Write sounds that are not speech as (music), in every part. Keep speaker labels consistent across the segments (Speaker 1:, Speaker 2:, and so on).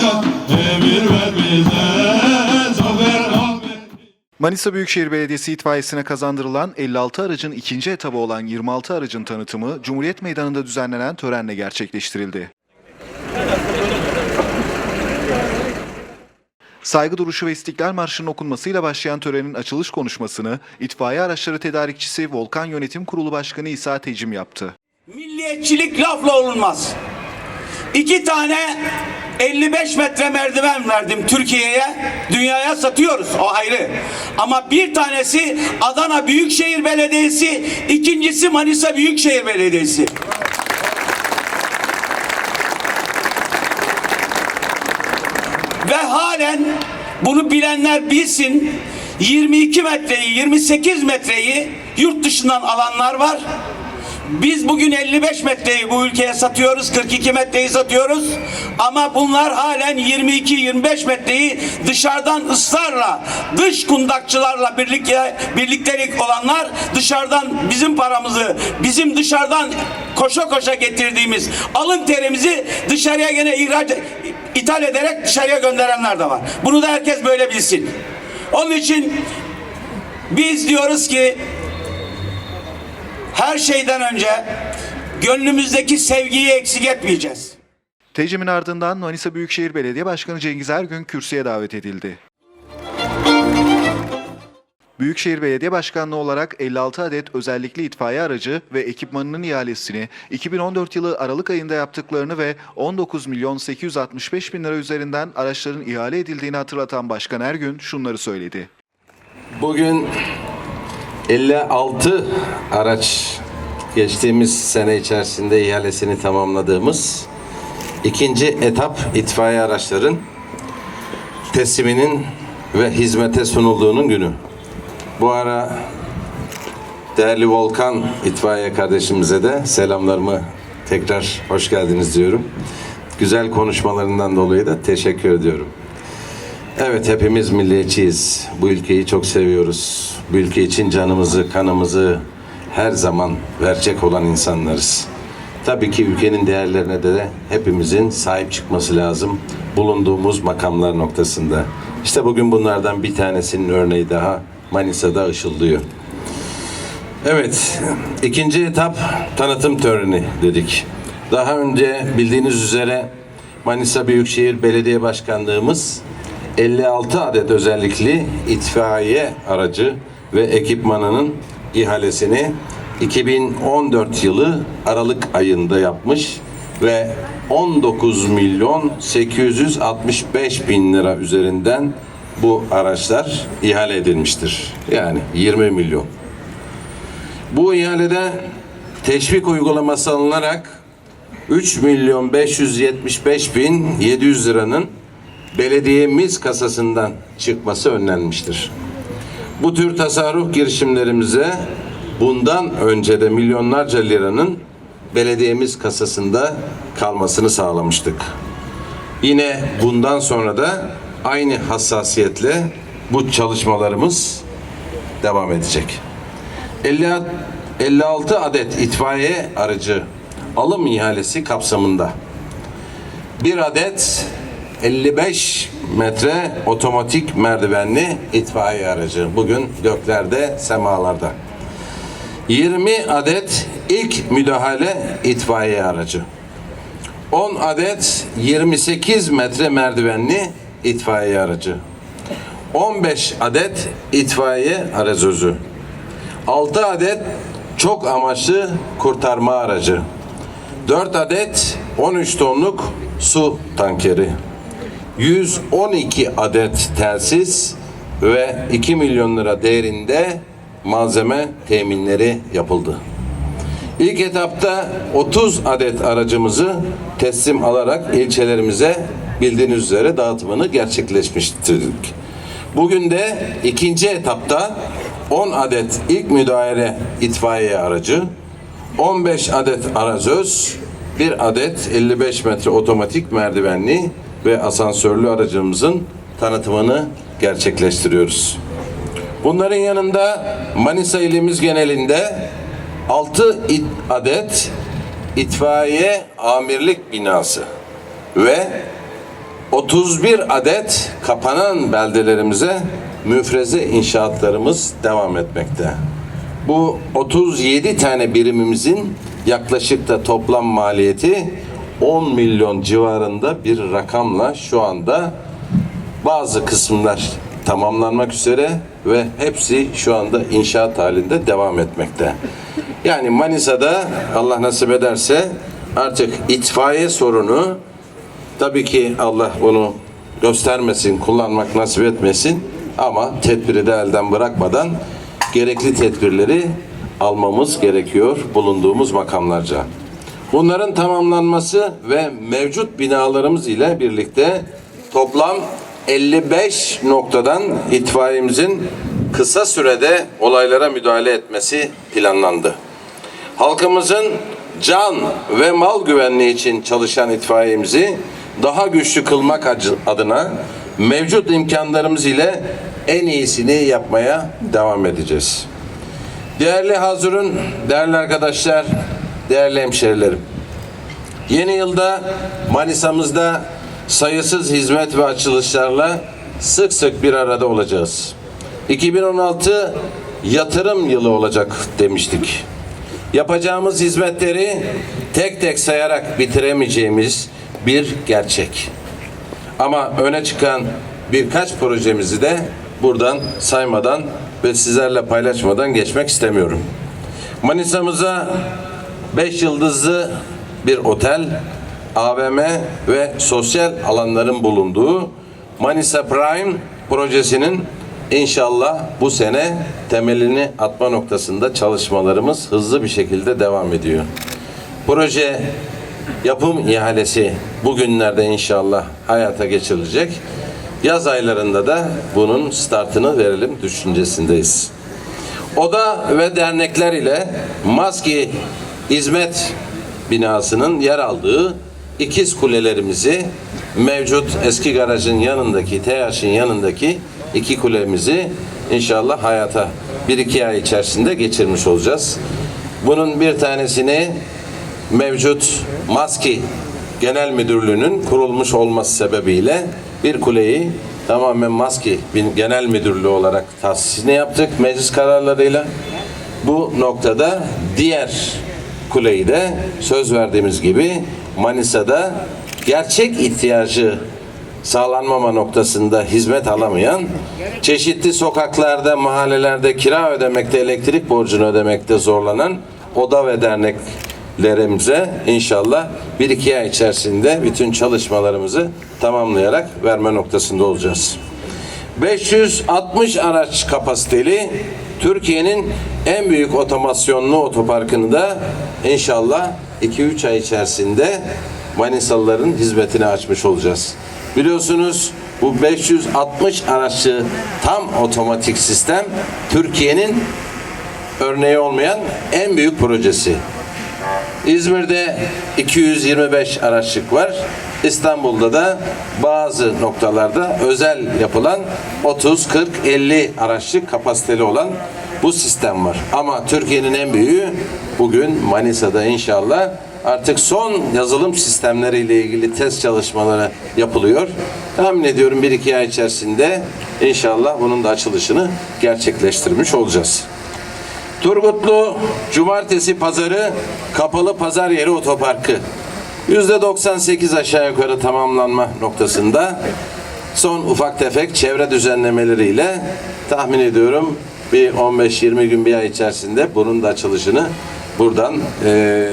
Speaker 1: gel Emir ver bize Zafer Ahmet
Speaker 2: Manisa Büyükşehir Belediyesi itfaiyesine kazandırılan 56 aracın ikinci etabı olan 26 aracın tanıtımı Cumhuriyet Meydanı'nda düzenlenen törenle gerçekleştirildi. Saygı duruşu ve İstiklal Marşı'nın okunmasıyla başlayan törenin açılış konuşmasını itfaiye araçları tedarikçisi Volkan Yönetim Kurulu Başkanı İsa Tecim yaptı.
Speaker 3: Milliyetçilik lafla olunmaz. İki tane 55 metre merdiven verdim Türkiye'ye. Dünyaya satıyoruz o ayrı. Ama bir tanesi Adana Büyükşehir Belediyesi, ikincisi Manisa Büyükşehir Belediyesi. Ve halen bunu bilenler bilsin 22 metreyi 28 metreyi yurt dışından alanlar var. Biz bugün 55 metreyi bu ülkeye satıyoruz, 42 metreyi satıyoruz. Ama bunlar halen 22-25 metreyi dışarıdan ısrarla, dış kundakçılarla birlikte birliktelik olanlar dışarıdan bizim paramızı, bizim dışarıdan koşa koşa getirdiğimiz alın terimizi dışarıya gene ihraç ithal ederek dışarıya gönderenler de var. Bunu da herkes böyle bilsin. Onun için biz diyoruz ki her şeyden önce gönlümüzdeki sevgiyi eksik etmeyeceğiz.
Speaker 2: Tecim'in ardından Manisa Büyükşehir Belediye Başkanı Cengiz Ergün kürsüye davet edildi. Büyükşehir Belediye Başkanlığı olarak 56 adet özellikli itfaiye aracı ve ekipmanının ihalesini 2014 yılı Aralık ayında yaptıklarını ve 19 milyon 865 bin lira üzerinden araçların ihale edildiğini hatırlatan Başkan Ergün şunları söyledi.
Speaker 4: Bugün 56 araç geçtiğimiz sene içerisinde ihalesini tamamladığımız ikinci etap itfaiye araçların tesliminin ve hizmete sunulduğunun günü. Bu ara değerli Volkan itfaiye kardeşimize de selamlarımı tekrar hoş geldiniz diyorum. Güzel konuşmalarından dolayı da teşekkür ediyorum. Evet hepimiz milliyetçiyiz. Bu ülkeyi çok seviyoruz. Bu ülke için canımızı, kanımızı her zaman verecek olan insanlarız. Tabii ki ülkenin değerlerine de hepimizin sahip çıkması lazım. Bulunduğumuz makamlar noktasında. İşte bugün bunlardan bir tanesinin örneği daha Manisa'da ışıldıyor. Evet, ikinci etap tanıtım töreni dedik. Daha önce bildiğiniz üzere Manisa Büyükşehir Belediye Başkanlığımız 56 adet özellikli itfaiye aracı ve ekipmanının ihalesini 2014 yılı Aralık ayında yapmış ve 19 milyon 865 bin lira üzerinden bu araçlar ihale edilmiştir. Yani 20 milyon. Bu ihalede teşvik uygulaması alınarak 3 milyon 575 bin 700 liranın belediyemiz kasasından çıkması önlenmiştir. Bu tür tasarruf girişimlerimize bundan önce de milyonlarca liranın belediyemiz kasasında kalmasını sağlamıştık. Yine bundan sonra da aynı hassasiyetle bu çalışmalarımız devam edecek. 50 56 adet itfaiye aracı alım ihalesi kapsamında bir adet 55 metre otomatik merdivenli itfaiye aracı bugün göklerde, semalarda. 20 adet ilk müdahale itfaiye aracı. 10 adet 28 metre merdivenli itfaiye aracı. 15 adet itfaiye arazözü. 6 adet çok amaçlı kurtarma aracı. 4 adet 13 tonluk su tankeri. 112 adet telsiz ve 2 milyon lira değerinde malzeme teminleri yapıldı. İlk etapta 30 adet aracımızı teslim alarak ilçelerimize bildiğiniz üzere dağıtımını gerçekleştirdik. Bugün de ikinci etapta 10 adet ilk müdahale itfaiye aracı, 15 adet arazöz, 1 adet 55 metre otomatik merdivenli ve asansörlü aracımızın tanıtımını gerçekleştiriyoruz. Bunların yanında Manisa ilimiz genelinde 6 it- adet itfaiye amirlik binası ve 31 adet kapanan beldelerimize müfreze inşaatlarımız devam etmekte. Bu 37 tane birimimizin yaklaşık da toplam maliyeti 10 milyon civarında bir rakamla şu anda bazı kısımlar tamamlanmak üzere ve hepsi şu anda inşaat halinde devam etmekte. Yani Manisa'da Allah nasip ederse artık itfaiye sorunu tabii ki Allah bunu göstermesin, kullanmak nasip etmesin ama tedbiri de elden bırakmadan gerekli tedbirleri almamız gerekiyor bulunduğumuz makamlarca. Bunların tamamlanması ve mevcut binalarımız ile birlikte toplam 55 noktadan itfaiyemizin kısa sürede olaylara müdahale etmesi planlandı. Halkımızın can ve mal güvenliği için çalışan itfaiyemizi daha güçlü kılmak adına mevcut imkanlarımız ile en iyisini yapmaya devam edeceğiz. Değerli hazırın, değerli arkadaşlar, değerli hemşerilerim. Yeni yılda Manisa'mızda sayısız hizmet ve açılışlarla sık sık bir arada olacağız. 2016 yatırım yılı olacak demiştik. Yapacağımız hizmetleri tek tek sayarak bitiremeyeceğimiz bir gerçek. Ama öne çıkan birkaç projemizi de buradan saymadan ve sizlerle paylaşmadan geçmek istemiyorum. Manisa'mıza 5 yıldızlı bir otel, AVM ve sosyal alanların bulunduğu Manisa Prime projesinin inşallah bu sene temelini atma noktasında çalışmalarımız hızlı bir şekilde devam ediyor. Proje yapım ihalesi bugünlerde inşallah hayata geçirilecek. Yaz aylarında da bunun startını verelim düşüncesindeyiz. Oda ve dernekler ile Maski Hizmet binasının yer aldığı ikiz kulelerimizi mevcut eski garajın yanındaki, TH'in yanındaki iki kulemizi inşallah hayata bir iki ay içerisinde geçirmiş olacağız. Bunun bir tanesini mevcut Maski Genel Müdürlüğü'nün kurulmuş olması sebebiyle bir kuleyi tamamen Maski Genel Müdürlüğü olarak tahsisini yaptık meclis kararlarıyla. Bu noktada diğer kuleyi de söz verdiğimiz gibi Manisa'da gerçek ihtiyacı sağlanmama noktasında hizmet alamayan, çeşitli sokaklarda, mahallelerde kira ödemekte, elektrik borcunu ödemekte zorlanan oda ve derneklerimize inşallah bir iki ay içerisinde bütün çalışmalarımızı tamamlayarak verme noktasında olacağız. 560 araç kapasiteli Türkiye'nin en büyük otomasyonlu otoparkını da inşallah 2-3 ay içerisinde Manisalıların hizmetine açmış olacağız. Biliyorsunuz bu 560 araçlı tam otomatik sistem Türkiye'nin örneği olmayan en büyük projesi. İzmir'de 225 araçlık var. İstanbul'da da bazı noktalarda özel yapılan 30, 40, 50 araçlık kapasiteli olan bu sistem var. Ama Türkiye'nin en büyüğü bugün Manisa'da inşallah artık son yazılım sistemleriyle ilgili test çalışmaları yapılıyor. Tahmin ediyorum bir iki ay içerisinde inşallah bunun da açılışını gerçekleştirmiş olacağız. Turgutlu Cumartesi Pazarı Kapalı Pazar Yeri Otoparkı. Yüzde 98 aşağı yukarı tamamlanma noktasında son ufak tefek çevre düzenlemeleriyle tahmin ediyorum bir 15-20 gün bir ay içerisinde bunun da açılışını buradan eee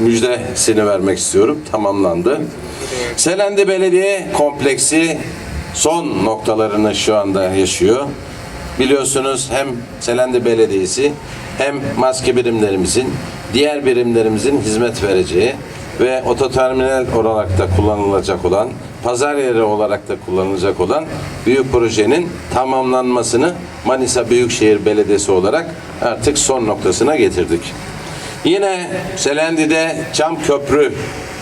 Speaker 4: müjdesini vermek istiyorum. Tamamlandı. Selendi Belediye Kompleksi son noktalarını şu anda yaşıyor. Biliyorsunuz hem Selendi Belediyesi hem maske birimlerimizin diğer birimlerimizin hizmet vereceği ve ototerminal olarak da kullanılacak olan pazar yeri olarak da kullanılacak olan büyük projenin tamamlanmasını Manisa Büyükşehir Belediyesi olarak artık son noktasına getirdik. Yine Selendi'de Cam Köprü,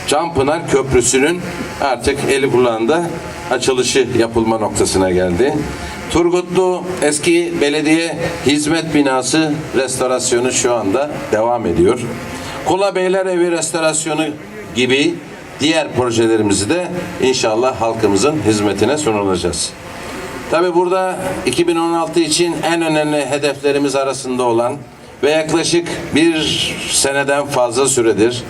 Speaker 4: Campınar Köprüsü'nün artık eli kulağında açılışı yapılma noktasına geldi. Turgutlu eski belediye hizmet binası restorasyonu şu anda devam ediyor. Kula Beyler Evi restorasyonu gibi diğer projelerimizi de inşallah halkımızın hizmetine sunulacağız. Tabi burada 2016 için en önemli hedeflerimiz arasında olan ve yaklaşık bir seneden fazla süredir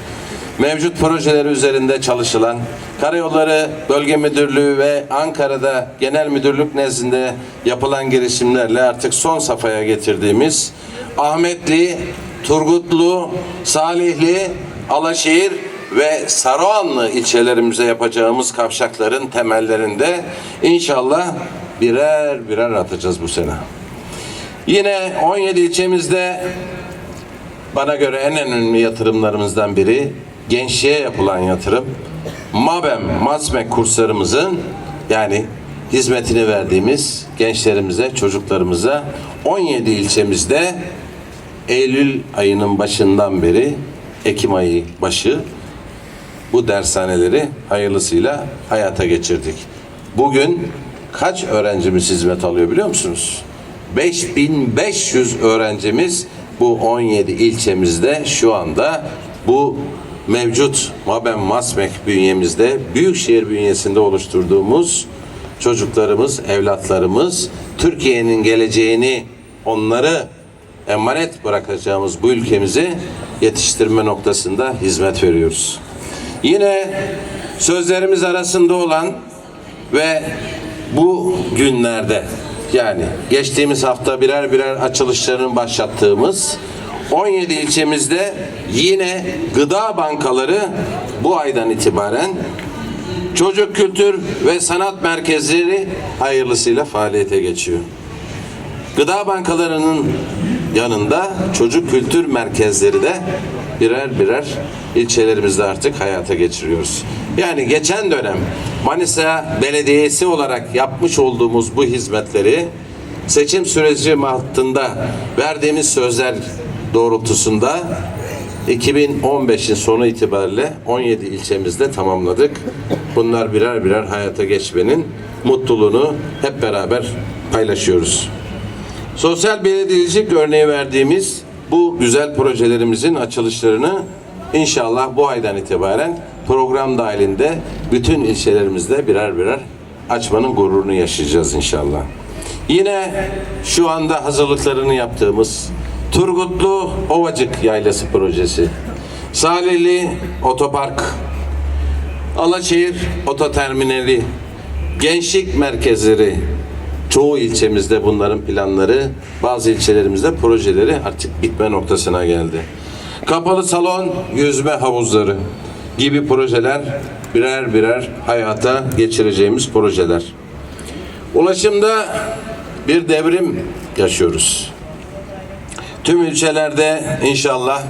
Speaker 4: mevcut projeleri üzerinde çalışılan Karayolları Bölge Müdürlüğü ve Ankara'da Genel Müdürlük nezdinde yapılan girişimlerle artık son safhaya getirdiğimiz Ahmetli, Turgutlu, Salihli, Alaşehir ve Saruhanlı ilçelerimize yapacağımız kavşakların temellerinde inşallah birer birer atacağız bu sene. Yine 17 ilçemizde bana göre en önemli yatırımlarımızdan biri gençliğe yapılan yatırım. MABEM, MASMEK kurslarımızın yani hizmetini verdiğimiz gençlerimize, çocuklarımıza 17 ilçemizde Eylül ayının başından beri Ekim ayı başı bu dershaneleri hayırlısıyla hayata geçirdik. Bugün kaç öğrencimiz hizmet alıyor biliyor musunuz? 5500 öğrencimiz bu 17 ilçemizde şu anda bu mevcut Mabem Masmek bünyemizde Büyükşehir bünyesinde oluşturduğumuz çocuklarımız, evlatlarımız Türkiye'nin geleceğini onları emanet bırakacağımız bu ülkemizi yetiştirme noktasında hizmet veriyoruz. Yine sözlerimiz arasında olan ve bu günlerde yani geçtiğimiz hafta birer birer açılışlarını başlattığımız 17 ilçemizde yine gıda bankaları bu aydan itibaren çocuk kültür ve sanat merkezleri hayırlısıyla faaliyete geçiyor. Gıda bankalarının yanında çocuk kültür merkezleri de birer birer ilçelerimizde artık hayata geçiriyoruz. Yani geçen dönem Manisa Belediyesi olarak yapmış olduğumuz bu hizmetleri seçim süreci hattında verdiğimiz sözler doğrultusunda 2015'in sonu itibariyle 17 ilçemizde tamamladık. Bunlar birer birer hayata geçmenin mutluluğunu hep beraber paylaşıyoruz. Sosyal belediyecilik örneği verdiğimiz bu güzel projelerimizin açılışlarını inşallah bu aydan itibaren program dahilinde bütün ilçelerimizde birer birer açmanın gururunu yaşayacağız inşallah. Yine şu anda hazırlıklarını yaptığımız Turgutlu Ovacık Yaylası projesi, Salihli Otopark, Alaşehir Ototerminali, gençlik merkezleri, çoğu ilçemizde bunların planları, bazı ilçelerimizde projeleri artık bitme noktasına geldi. Kapalı salon, yüzme havuzları gibi projeler birer birer hayata geçireceğimiz projeler. Ulaşımda bir devrim yaşıyoruz. Tüm ilçelerde inşallah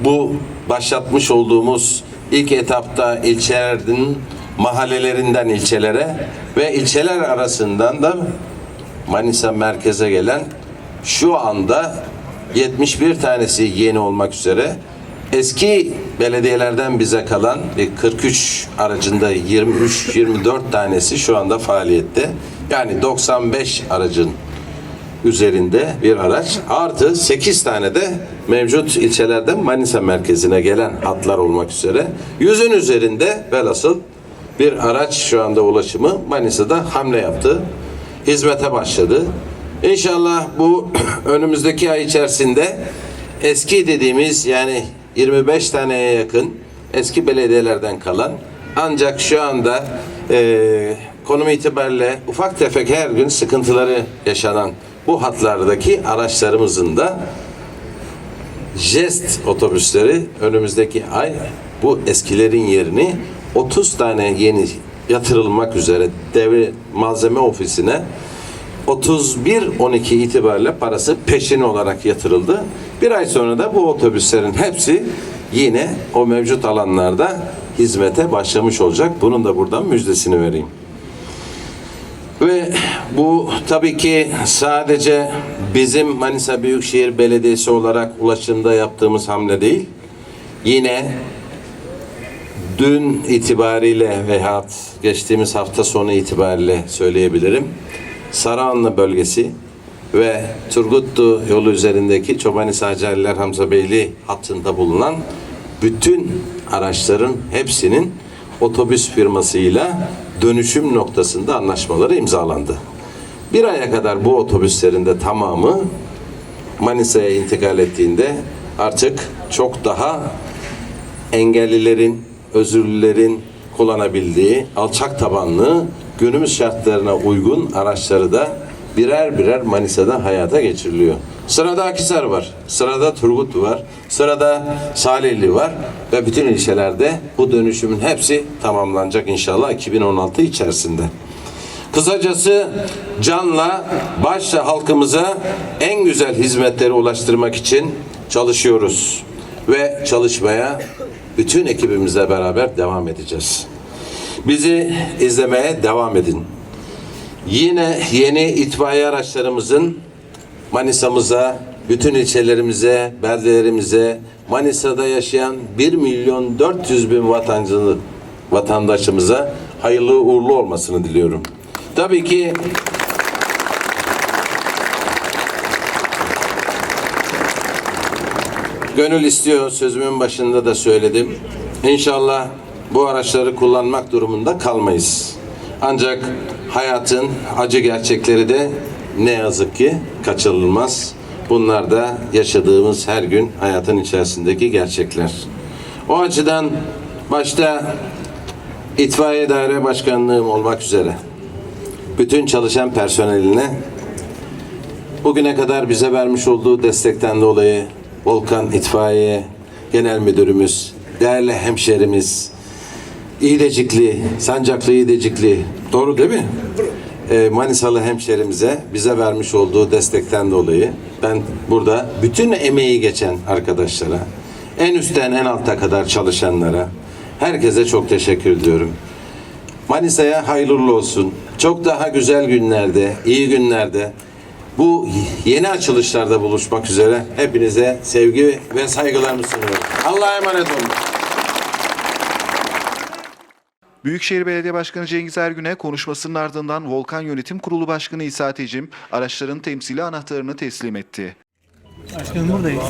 Speaker 4: bu başlatmış olduğumuz ilk etapta ilçelerin mahallelerinden ilçelere ve ilçeler arasından da Manisa merkeze gelen şu anda 71 tanesi yeni olmak üzere eski belediyelerden bize kalan bir 43 aracında 23-24 tanesi şu anda faaliyette. Yani 95 aracın üzerinde bir araç. Artı 8 tane de mevcut ilçelerden Manisa merkezine gelen hatlar olmak üzere. Yüzün üzerinde velhasıl bir araç şu anda ulaşımı Manisa'da hamle yaptı. Hizmete başladı. İnşallah bu (clears throat) önümüzdeki ay içerisinde eski dediğimiz yani 25 taneye yakın eski belediyelerden kalan ancak şu anda eee konum itibariyle ufak tefek her gün sıkıntıları yaşanan bu hatlardaki araçlarımızın da jest otobüsleri önümüzdeki ay bu eskilerin yerini 30 tane yeni yatırılmak üzere devre malzeme ofisine 31-12 itibariyle parası peşin olarak yatırıldı. Bir ay sonra da bu otobüslerin hepsi yine o mevcut alanlarda hizmete başlamış olacak. Bunun da buradan müjdesini vereyim. Ve bu tabii ki sadece bizim Manisa Büyükşehir Belediyesi olarak ulaşımda yaptığımız hamle değil. Yine dün itibariyle veyahut geçtiğimiz hafta sonu itibariyle söyleyebilirim. Sarıhanlı bölgesi ve Turgutlu yolu üzerindeki Çobanisi Hacı Hamza Beyli hattında bulunan bütün araçların hepsinin otobüs firmasıyla dönüşüm noktasında anlaşmaları imzalandı. Bir aya kadar bu otobüslerin de tamamı Manisa'ya intikal ettiğinde artık çok daha engellilerin, özürlülerin kullanabildiği alçak tabanlı günümüz şartlarına uygun araçları da birer birer Manisa'da hayata geçiriliyor. Sırada Akisar var, sırada Turgut var, sırada Salihli var ve bütün ilçelerde bu dönüşümün hepsi tamamlanacak inşallah 2016 içerisinde. Kısacası canla başla halkımıza en güzel hizmetleri ulaştırmak için çalışıyoruz ve çalışmaya bütün ekibimizle beraber devam edeceğiz. Bizi izlemeye devam edin. Yine yeni itfaiye araçlarımızın Manisa'mıza, bütün ilçelerimize, beldelerimize, Manisa'da yaşayan 1 milyon 400 bin vatandaşımıza hayırlı uğurlu olmasını diliyorum. Tabii ki gönül istiyor, sözümün başında da söyledim. İnşallah bu araçları kullanmak durumunda kalmayız. Ancak hayatın acı gerçekleri de ne yazık ki kaçınılmaz. Bunlar da yaşadığımız her gün hayatın içerisindeki gerçekler. O açıdan başta İtfaiye Daire Başkanlığım olmak üzere bütün çalışan personeline bugüne kadar bize vermiş olduğu destekten dolayı Volkan İtfaiye Genel Müdürümüz, değerli hemşerimiz, İğdecikli, Sancaklı İğdecikli, doğru değil mi? Ee, Manisalı hemşerimize bize vermiş olduğu destekten dolayı ben burada bütün emeği geçen arkadaşlara, en üstten en alta kadar çalışanlara, herkese çok teşekkür ediyorum. Manisa'ya hayırlı olsun. Çok daha güzel günlerde, iyi günlerde bu yeni açılışlarda buluşmak üzere hepinize sevgi ve saygılarımı sunuyorum. Allah'a emanet olun.
Speaker 2: Büyükşehir Belediye Başkanı Cengiz Ergün'e konuşmasının ardından Volkan Yönetim Kurulu Başkanı İsa Tecim araçların temsili anahtarını teslim etti.
Speaker 5: Başkanım buradayız.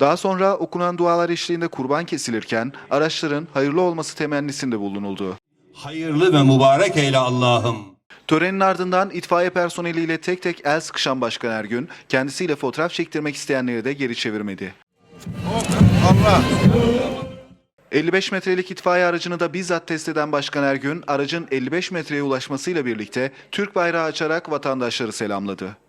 Speaker 2: Daha sonra okunan dualar eşliğinde kurban kesilirken araçların hayırlı olması temennisinde bulunuldu.
Speaker 1: Hayırlı ve mübarek eyle Allah'ım.
Speaker 2: Törenin ardından itfaiye personeliyle tek tek el sıkışan Başkan Ergün, kendisiyle fotoğraf çektirmek isteyenleri de geri çevirmedi. 55 metrelik itfaiye aracını da bizzat test eden Başkan Ergün, aracın 55 metreye ulaşmasıyla birlikte Türk bayrağı açarak vatandaşları selamladı.